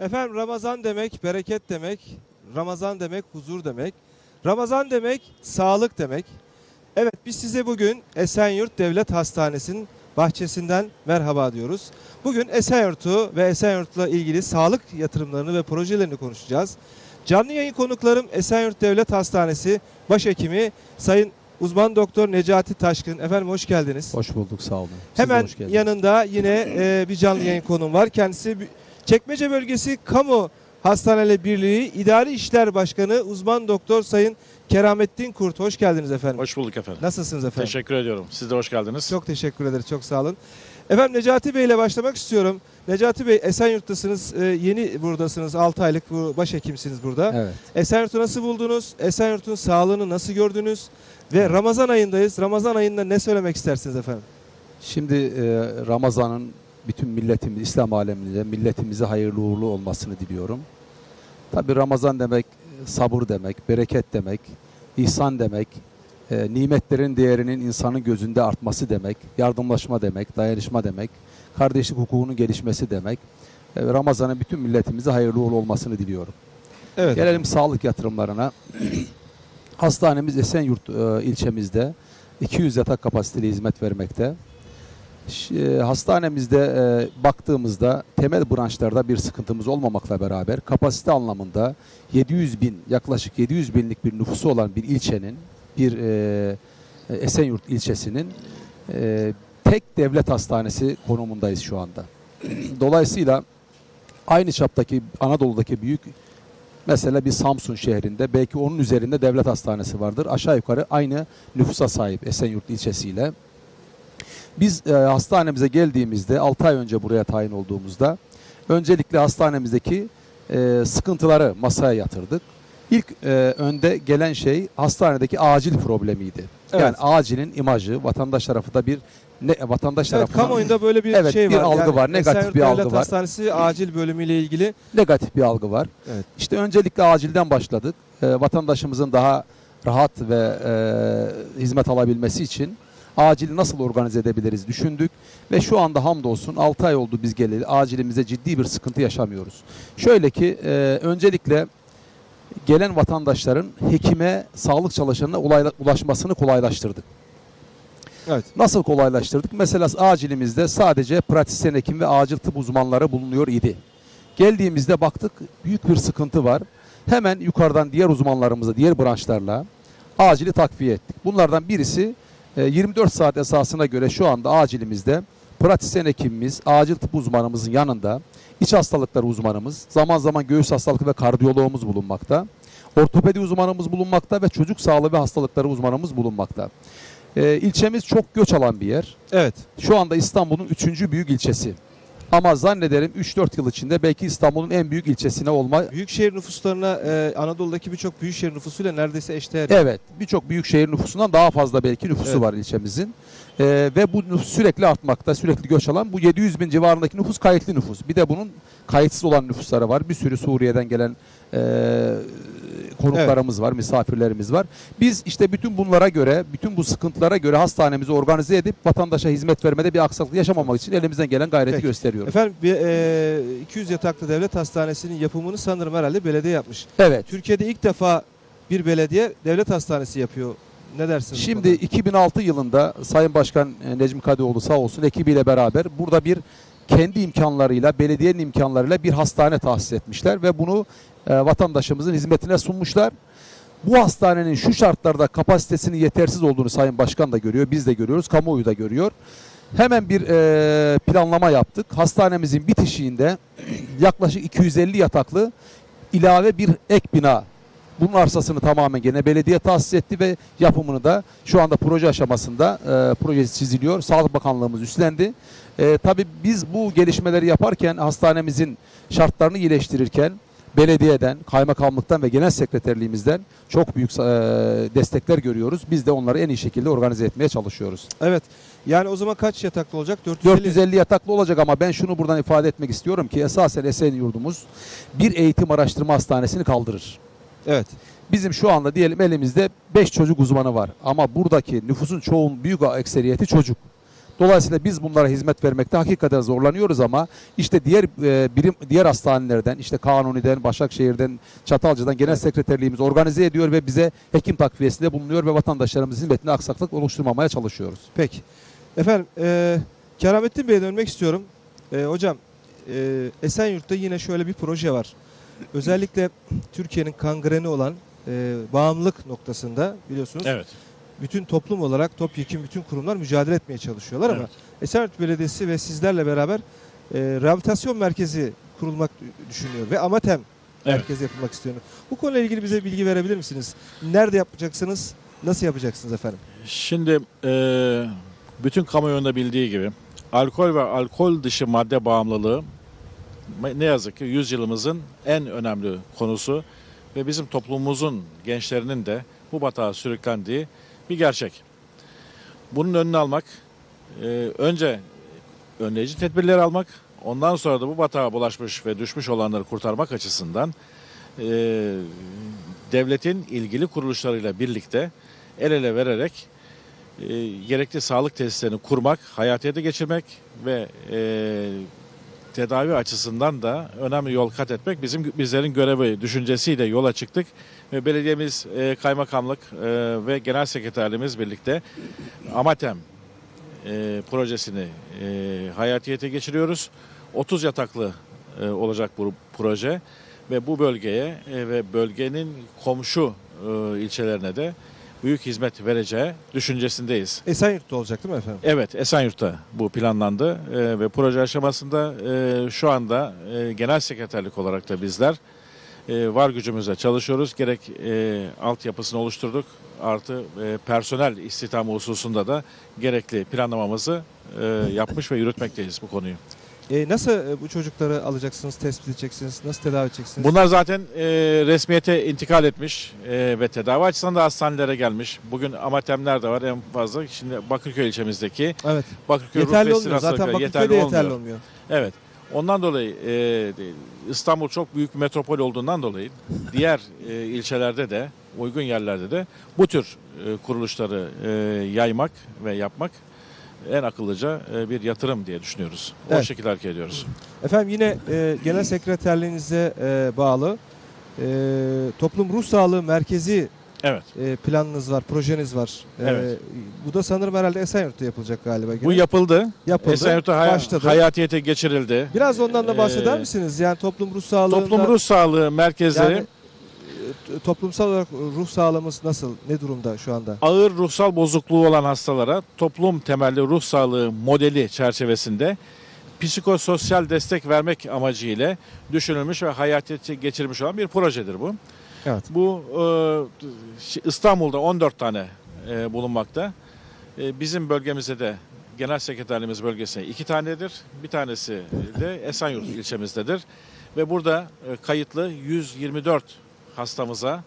Efendim Ramazan demek bereket demek, Ramazan demek huzur demek, Ramazan demek sağlık demek. Evet biz size bugün Esenyurt Devlet Hastanesi'nin bahçesinden merhaba diyoruz. Bugün Esenyurt'u ve Esenyurt'la ilgili sağlık yatırımlarını ve projelerini konuşacağız. Canlı yayın konuklarım Esenyurt Devlet Hastanesi Başhekimi Sayın Uzman Doktor Necati Taşkın. Efendim hoş geldiniz. Hoş bulduk sağ olun. Siz Hemen hoş geldiniz. yanında yine e, bir canlı yayın konuğum var. Kendisi Çekmece Bölgesi Kamu Hastaneleri Birliği İdari İşler Başkanı Uzman Doktor Sayın Keramettin Kurt. Hoş geldiniz efendim. Hoş bulduk efendim. Nasılsınız efendim? Teşekkür ediyorum. Siz de hoş geldiniz. Çok teşekkür ederiz. Çok sağ olun. Efendim Necati Bey ile başlamak istiyorum. Necati Bey Esenyurt'tasınız. E, yeni buradasınız. 6 aylık bu başhekimsiniz burada. Evet. Esenyurt'u nasıl buldunuz? Esenyurt'un sağlığını nasıl gördünüz? Ve Ramazan ayındayız. Ramazan ayında ne söylemek istersiniz efendim? Şimdi e, Ramazan'ın bütün milletimiz, İslam aleminde milletimize hayırlı uğurlu olmasını diliyorum. Tabi Ramazan demek sabır demek, bereket demek, ihsan demek, e, nimetlerin değerinin insanın gözünde artması demek, yardımlaşma demek, dayanışma demek, kardeşlik hukukunun gelişmesi demek. E, Ramazan'ın bütün milletimize hayırlı uğurlu olmasını diliyorum. Evet. Gelelim sağlık yatırımlarına. Hastanemiz Esenyurt e, ilçemizde 200 yatak kapasiteli hizmet vermekte. E, Hastanemizde e, baktığımızda temel branşlarda bir sıkıntımız olmamakla beraber kapasite anlamında 700 bin yaklaşık 700 binlik bir nüfusu olan bir ilçenin bir e, Esenyurt ilçesinin e, tek devlet hastanesi konumundayız şu anda. Dolayısıyla aynı çaptaki Anadolu'daki büyük Mesela bir Samsun şehrinde belki onun üzerinde devlet hastanesi vardır. Aşağı yukarı aynı nüfusa sahip Esenyurt ilçesiyle. Biz e, hastanemize geldiğimizde 6 ay önce buraya tayin olduğumuzda öncelikle hastanemizdeki e, sıkıntıları masaya yatırdık. İlk e, önde gelen şey hastanedeki acil problemiydi. Evet. Yani acilin imajı vatandaş tarafında bir ne vatandaş Evet, tarafından kamuoyunda böyle bir Evet, şey bir var. algı var, negatif bir algı var. Hastanesi acil bölümüyle ilgili. negatif bir algı var. Evet. İşte öncelikle acilden başladık. Ee, vatandaşımızın daha rahat ve e, hizmet alabilmesi için acili nasıl organize edebiliriz düşündük. Ve şu anda hamdolsun 6 ay oldu biz geleli acilimizde ciddi bir sıkıntı yaşamıyoruz. Şöyle ki e, öncelikle gelen vatandaşların hekime, sağlık çalışanına ulaşmasını kolaylaştırdık. Evet. Nasıl kolaylaştırdık? Mesela acilimizde sadece pratisyen hekim ve acil tıp uzmanları bulunuyor idi. Geldiğimizde baktık büyük bir sıkıntı var. Hemen yukarıdan diğer uzmanlarımızla, diğer branşlarla acili takviye ettik. Bunlardan birisi e, 24 saat esasına göre şu anda acilimizde pratisyen hekimimiz, acil tıp uzmanımızın yanında iç hastalıkları uzmanımız, zaman zaman göğüs hastalıkları ve kardiyoloğumuz bulunmakta. Ortopedi uzmanımız bulunmakta ve çocuk sağlığı ve hastalıkları uzmanımız bulunmakta. E, ilçemiz çok göç alan bir yer. Evet. Şu anda İstanbul'un üçüncü büyük ilçesi. Ama zannederim 3-4 yıl içinde belki İstanbul'un en büyük ilçesine olma. Büyükşehir nüfuslarına e, Anadolu'daki birçok büyükşehir nüfusuyla neredeyse eşdeğer. Evet, birçok büyük şehir nüfusundan daha fazla belki nüfusu Evet. var ilçemizin. Ee, ve bu nüfus sürekli artmakta, sürekli göç alan. Bu 700 bin civarındaki nüfus kayıtlı nüfus. Bir de bunun kayıtsız olan nüfusları var. Bir sürü Suriye'den gelen e, konuklarımız var, misafirlerimiz var. Biz işte bütün bunlara göre, bütün bu sıkıntılara göre hastanemizi organize edip vatandaşa hizmet vermede bir aksaklık yaşamamak için elimizden gelen gayreti Peki. gösteriyoruz. Efendim bir, e, 200 yataklı devlet hastanesinin yapımını sanırım herhalde belediye yapmış. Evet. Türkiye'de ilk defa bir belediye devlet hastanesi yapıyor. Ne dersiniz? Şimdi konuda? 2006 yılında Sayın Başkan e, Necmi Kadıoğlu sağ olsun ekibiyle beraber burada bir kendi imkanlarıyla, belediyenin imkanlarıyla bir hastane tahsis etmişler ve bunu e, vatandaşımızın hizmetine sunmuşlar. Bu hastanenin şu şartlarda kapasitesinin yetersiz olduğunu Sayın Başkan da görüyor, biz de görüyoruz, kamuoyu da görüyor. Hemen bir e, planlama yaptık. Hastanemizin bitişiğinde yaklaşık 250 yataklı ilave bir ek bina bunun arsasını tamamen gene belediye tahsis etti ve yapımını da şu anda proje aşamasında e, projesi çiziliyor. Sağlık Bakanlığımız üstlendi. E, tabii biz bu gelişmeleri yaparken hastanemizin şartlarını iyileştirirken belediyeden, kaymakamlıktan ve genel sekreterliğimizden çok büyük e, destekler görüyoruz. Biz de onları en iyi şekilde organize etmeye çalışıyoruz. Evet. Yani o zaman kaç yataklı olacak? 450. 450 yataklı olacak ama ben şunu buradan ifade etmek istiyorum ki esasen Esenyurt'umuz bir eğitim araştırma hastanesini kaldırır. Evet. Bizim şu anda diyelim elimizde 5 çocuk uzmanı var. Ama buradaki nüfusun çoğun büyük ekseriyeti çocuk. Dolayısıyla biz bunlara hizmet vermekte hakikaten zorlanıyoruz ama işte diğer e, birim diğer hastanelerden işte Kanuni'den, Başakşehir'den, Çatalca'dan genel sekreterliğimiz organize ediyor ve bize hekim takviyesinde bulunuyor ve vatandaşlarımızın hizmetine aksaklık oluşturmamaya çalışıyoruz. Peki. Efendim e, Keramettin Bey'e dönmek istiyorum. E, hocam e, Esenyurt'ta yine şöyle bir proje var. Özellikle Türkiye'nin kangreni olan e, bağımlılık noktasında biliyorsunuz Evet. bütün toplum olarak topyekun bütün kurumlar mücadele etmeye çalışıyorlar ama Evet. Esenyurt Belediyesi ve sizlerle beraber e, rehabilitasyon merkezi kurulmak düşünüyor ve Amatem Evet. merkezi yapılmak istiyor. Bu konuyla ilgili bize bilgi verebilir misiniz? Nerede yapacaksınız? Nasıl yapacaksınız efendim? Şimdi e, bütün kamuoyunun da bildiği gibi alkol ve alkol dışı madde bağımlılığı ne yazık ki yüzyılımızın en önemli konusu ve bizim toplumumuzun gençlerinin de bu batağa sürüklendiği bir gerçek. Bunun önünü almak, e, önce önleyici tedbirler almak, ondan sonra da bu batağa bulaşmış ve düşmüş olanları kurtarmak açısından e, devletin ilgili kuruluşlarıyla birlikte el ele vererek e, gerekli sağlık tesislerini kurmak, hayatiyete geçirmek ve e, tedavi açısından da önemli yol kat etmek bizim bizlerin görevi düşüncesiyle yola çıktık ve belediyemiz, e, kaymakamlık e, ve genel sekreterliğimiz birlikte Amatem e, projesini e, hayatiyete geçiriyoruz. 30 yataklı olacak bu proje ve bu bölgeye ve bölgenin komşu ilçelerine de büyük hizmet vereceği düşüncesindeyiz. Esenyurt'ta olacak değil mi efendim? Evet Esenyurt'ta bu planlandı e, ve proje aşamasında e, şu anda e, genel sekreterlik olarak da bizler e, var gücümüzle çalışıyoruz. Gerek e, altyapısını oluşturduk artı e, personel istihdamı hususunda da gerekli planlamamızı e, yapmış ve yürütmekteyiz bu konuyu. E, nasıl e, bu çocukları alacaksınız, tespit edeceksiniz, nasıl tedavi edeceksiniz? Bunlar zaten e, resmiyete intikal etmiş e, ve tedavi açısından da hastanelere gelmiş. Bugün amatemler de var en fazla. Şimdi Bakırköy ilçemizdeki evet. Bakırköy Ruh Yeterli ve olmuyor. Zaten Bakırköy'de yeterli, olmuyor. olmuyor. Evet. Ondan dolayı e, İstanbul çok büyük bir metropol olduğundan dolayı diğer e, ilçelerde de uygun yerlerde de bu tür e, kuruluşları e, yaymak ve yapmak en akıllıca e, bir yatırım diye düşünüyoruz. O Evet. şekilde hareket ediyoruz. Efendim yine e, genel sekreterliğinize e, bağlı e, Toplum Ruh Sağlığı Merkezi Evet. e, planınız var, projeniz var. E, Evet. Bu da sanırım herhalde Esenyurt'ta yapılacak galiba. Bu yapıldı. yapıldı. Esenyurt'ta hay- başladı. hayatiyete geçirildi. Biraz ondan da bahseder Ee, misiniz? Yani toplum ruh sağlığında Toplum ruh sağlığı merkezleri yani, e, toplumsal olarak ruh sağlığımız nasıl? Ne durumda şu anda? ağır ruhsal bozukluğu olan hastalara toplum temelli ruh sağlığı modeli çerçevesinde psikososyal destek vermek amacıyla düşünülmüş ve hayatiyete geçirilmiş olan bir projedir bu. Evet. Bu e, İstanbul'da 14 tane e, bulunmakta. E, bizim bölgemizde de genel sekreterliğimiz bölgesinde iki tanedir. Bir tanesi de Esenyurt ilçemizdedir. Ve burada e, kayıtlı 124 hastamıza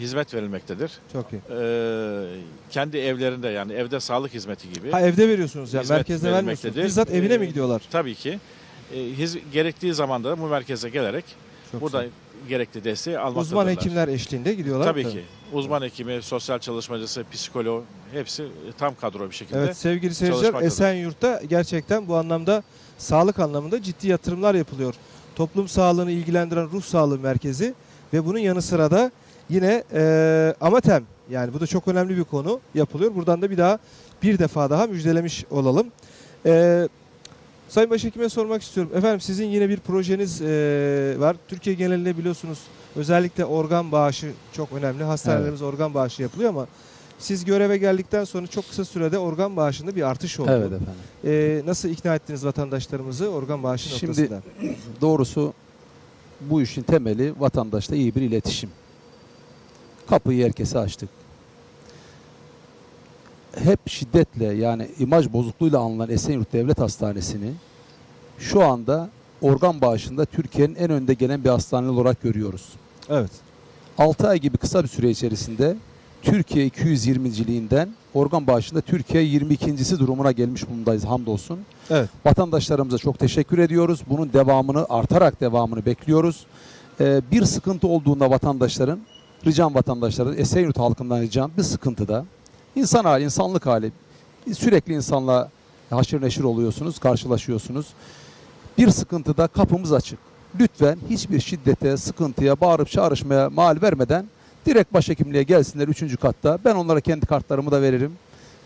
hizmet verilmektedir. Çok iyi. Ee, kendi evlerinde yani evde sağlık hizmeti gibi. Ha evde veriyorsunuz yani Hizmet merkezde vermiyorsunuz. verilmektedir. Bizzat evine mi Ee, gidiyorlar? Tabii ki. Ee, hiz- gerektiği zaman da bu merkeze gelerek Çok burada güzel. gerekli desteği almaktadırlar. Uzman hekimler eşliğinde gidiyorlar. Tabii ki. Uzman hekimi, sosyal çalışmacısı, psikolog hepsi e, tam kadro bir şekilde. Evet sevgili seyirciler çalışmaktadır. Esenyurt'ta gerçekten bu anlamda sağlık anlamında ciddi yatırımlar yapılıyor. Toplum sağlığını ilgilendiren ruh sağlığı merkezi ve bunun yanı sıra da yine e, Amatem yani bu da çok önemli bir konu yapılıyor. Buradan da bir daha bir defa daha müjdelemiş olalım. E, Sayın Başhekim'e sormak istiyorum. Efendim sizin yine bir projeniz e, var. Türkiye genelinde biliyorsunuz özellikle organ bağışı çok önemli. Hastanelerimiz organ bağışı yapılıyor ama siz göreve geldikten sonra çok kısa sürede organ bağışında bir artış oldu. Evet efendim. Ee, nasıl ikna ettiniz vatandaşlarımızı organ bağışı Şimdi- noktasında? Doğrusu bu işin temeli vatandaşla iyi bir iletişim. Kapıyı herkese açtık. Hep şiddetle yani imaj bozukluğuyla anılan Esenyurt Devlet Hastanesi'ni şu anda organ bağışında Türkiye'nin en önde gelen bir hastane olarak görüyoruz. Evet. 6 ay gibi kısa bir süre içerisinde Türkiye 220'ciliğinden organ bağışında Türkiye 22.si durumuna gelmiş bulundayız hamdolsun. Evet. Vatandaşlarımıza çok teşekkür ediyoruz. Bunun devamını artarak devamını bekliyoruz. Ee, bir sıkıntı olduğunda vatandaşların, ricam vatandaşların, Esenyurt halkından ricam bir sıkıntıda insan hali, insanlık hali sürekli insanla haşır neşir oluyorsunuz, karşılaşıyorsunuz. Bir sıkıntıda kapımız açık. Lütfen hiçbir şiddete, sıkıntıya, bağırıp çağrışmaya mal vermeden direkt başhekimliğe gelsinler 3. katta. Ben onlara kendi kartlarımı da veririm.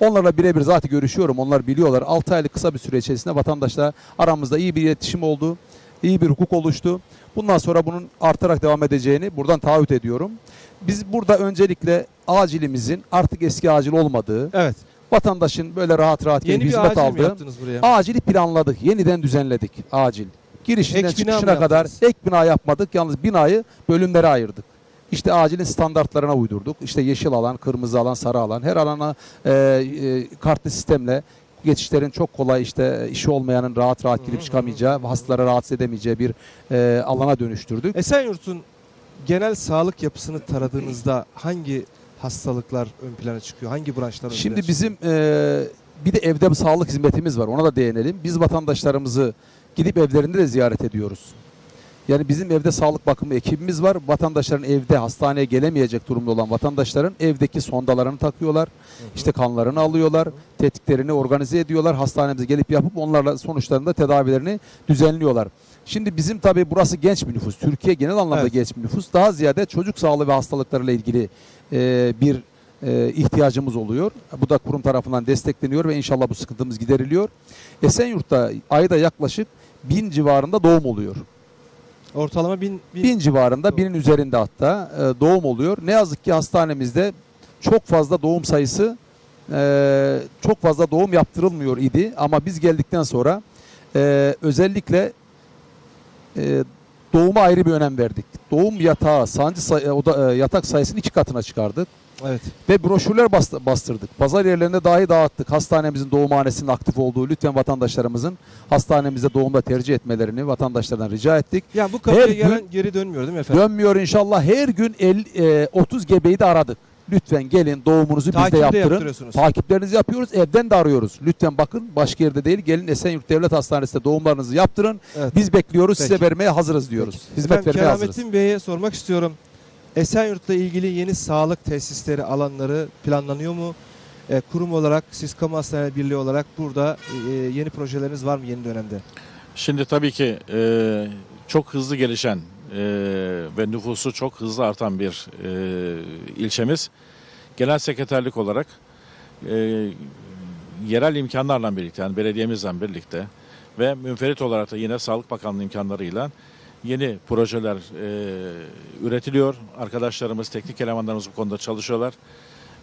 Onlarla birebir zaten görüşüyorum. Onlar biliyorlar. 6 aylık kısa bir süre içerisinde vatandaşla aramızda iyi bir iletişim oldu. iyi bir hukuk oluştu. Bundan sonra bunun artarak devam edeceğini buradan taahhüt ediyorum. Biz burada öncelikle acilimizin artık eski acil olmadığı, Evet. vatandaşın böyle rahat rahat gelip Yeni bir hizmet acil mi aldığı, yaptınız buraya? acili planladık, yeniden düzenledik acil. Girişinden Ek bina mı çıkışına kadar yaptınız? ek bina yapmadık. Yalnız binayı bölümlere ayırdık. İşte acilin standartlarına uydurduk. İşte yeşil alan, kırmızı alan, sarı alan. Her alana e, e, kartlı sistemle geçişlerin çok kolay işte işi olmayanın rahat rahat girip çıkamayacağı, hastalara rahatsız edemeyeceği bir e, alana dönüştürdük. Esenyurt'un genel sağlık yapısını taradığınızda hangi hastalıklar ön plana çıkıyor? Hangi branşlar ön Şimdi plana bizim e, bir de evde bir sağlık hizmetimiz var. Ona da değinelim. Biz vatandaşlarımızı gidip evlerinde de ziyaret ediyoruz. Yani bizim evde sağlık bakımı ekibimiz var. Vatandaşların evde hastaneye gelemeyecek durumda olan vatandaşların evdeki sondalarını takıyorlar. çıkıyor? İşte kanlarını alıyorlar. Tetkiklerini organize ediyorlar. Hastanemize gelip yapıp onlarla sonuçlarında tedavilerini düzenliyorlar. Şimdi bizim tabii burası genç bir nüfus. Türkiye genel anlamda Evet. genç bir nüfus. Daha ziyade çocuk sağlığı ve hastalıklarıyla ilgili e, bir e, ihtiyacımız oluyor. Bu da kurum tarafından destekleniyor ve inşallah bu sıkıntımız gideriliyor. Esenyurt'ta ayda yaklaşık bin civarında doğum oluyor. Ortalama bin, bin, Bin civarında, binin üzerinde hatta e, doğum oluyor. Ne yazık ki hastanemizde çok fazla doğum sayısı, e, çok fazla doğum yaptırılmıyor idi. Ama biz geldikten sonra e, özellikle e, doğuma ayrı bir önem verdik. Doğum yatağı, sancı say- e, oda, e, yatak sayısını iki katına çıkardık. Evet. Ve broşürler bastı- bastırdık. Pazar yerlerinde dahi dağıttık. Hastanemizin doğumhanesinin aktif olduğu lütfen vatandaşlarımızın hastanemizde doğumda tercih etmelerini vatandaşlardan rica ettik. Yani bu kapıya Her gelen gün- geri dönmüyor değil mi efendim? Dönmüyor inşallah. Her gün 50, e, 30 gebeyi de aradık. Lütfen gelin doğumunuzu Takip bizde de yaptırın. Takiplerinizi yapıyoruz. Evden de arıyoruz. Lütfen bakın başka yerde değil. Gelin Esenyurt Devlet Hastanesi'nde doğumlarınızı yaptırın. Evet. Biz bekliyoruz. Size Peki. vermeye hazırız diyoruz. Peki. Hizmet Efendim, vermeye hazırız. Keramettin Bey'e sormak istiyorum. Esenyurt'la ilgili yeni sağlık tesisleri, alanları planlanıyor mu? E, kurum olarak, siz Kamu Hastaneleri Birliği olarak burada e, yeni projeleriniz var mı yeni dönemde? Şimdi tabii ki e, çok hızlı gelişen e, ve nüfusu çok hızlı artan bir e, ilçemiz. Genel sekreterlik olarak e, yerel imkanlarla birlikte yani belediyemizle birlikte ve münferit olarak da yine Sağlık Bakanlığı imkanlarıyla yeni projeler e, üretiliyor. Arkadaşlarımız, teknik elemanlarımız bu konuda çalışıyorlar.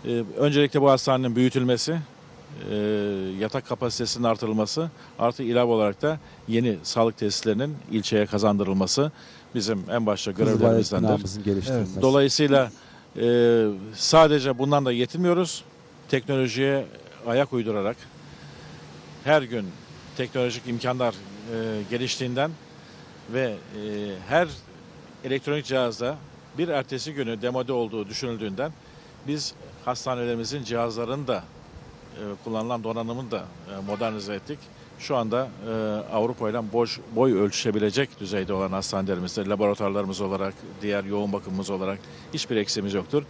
E, öncelikle bu hastanenin büyütülmesi, e, yatak kapasitesinin artırılması artı ilave olarak da yeni sağlık tesislerinin ilçeye kazandırılması bizim en başta görevlerimizdendir. geliştirilmesi. Dolayısıyla e, sadece bundan da yetinmiyoruz. Teknolojiye ayak uydurarak her gün teknolojik imkanlar e, geliştiğinden ve e, her elektronik cihazda bir ertesi günü demode olduğu düşünüldüğünden biz hastanelerimizin cihazlarını da e, kullanılan donanımını da e, modernize ettik. Şu anda e, Avrupa ile boy, boy ölçüşebilecek düzeyde olan hastanelerimizde, laboratuvarlarımız olarak, diğer yoğun bakımımız olarak hiçbir eksiğimiz yoktur.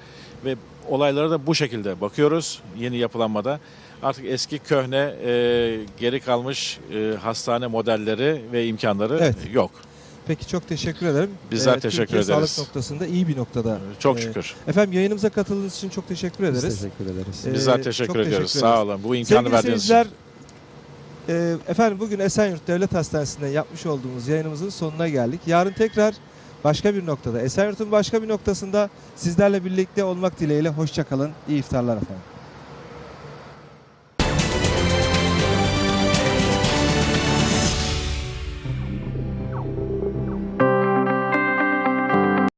Ve olaylara da bu şekilde bakıyoruz yeni yapılanmada. Artık eski köhne, e, geri kalmış e, hastane modelleri ve imkanları Evet. yok. Peki çok teşekkür ederim. Bizler E, teşekkür Türkiye ederiz. sağlık noktasında iyi bir noktada. Çok E, şükür. Efendim yayınımıza katıldığınız için çok teşekkür Biz ederiz. teşekkür ederiz. E, Bizler teşekkür teşekkür ediyoruz. ederiz. Sağ olun. Bu imkanı Sevgili verdiğiniz için. e, efendim bugün Esenyurt Devlet Hastanesi'nde yapmış olduğumuz yayınımızın sonuna geldik. Yarın tekrar başka bir noktada, Esenyurt'un başka bir noktasında sizlerle birlikte olmak dileğiyle. Hoşçakalın, iyi iftarlar efendim.